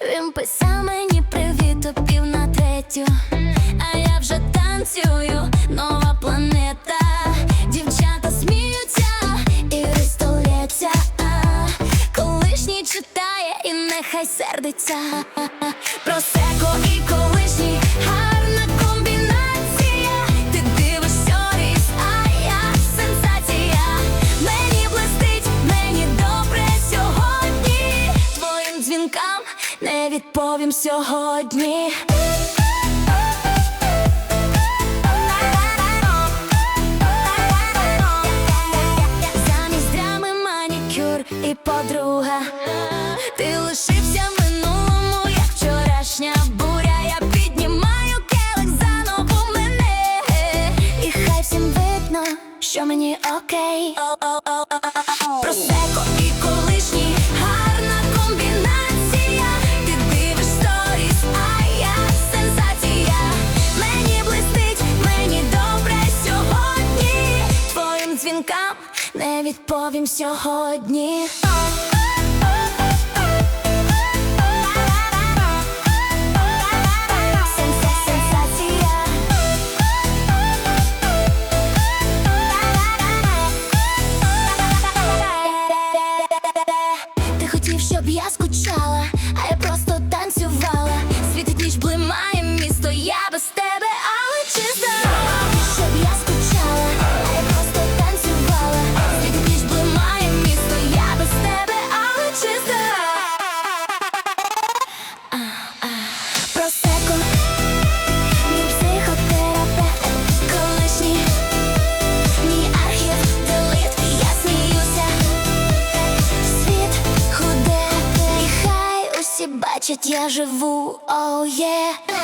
Він писав мені привіт о пів на третю, а я вже танцюю, нова планета. Дівчата сміються і століття, колишній читає, і нехай сердиться. Відповім сьогодні. Замість драми манікюр і подруга. Ти лишився в минулому, як вчорашня буря. Я піднімаю келих заново мене. І хай всім видно, що мені окей. Дзвінкам не відповім сьогодні. Ти хотів, щоб я скучала, а я бачать, я живу, оу є.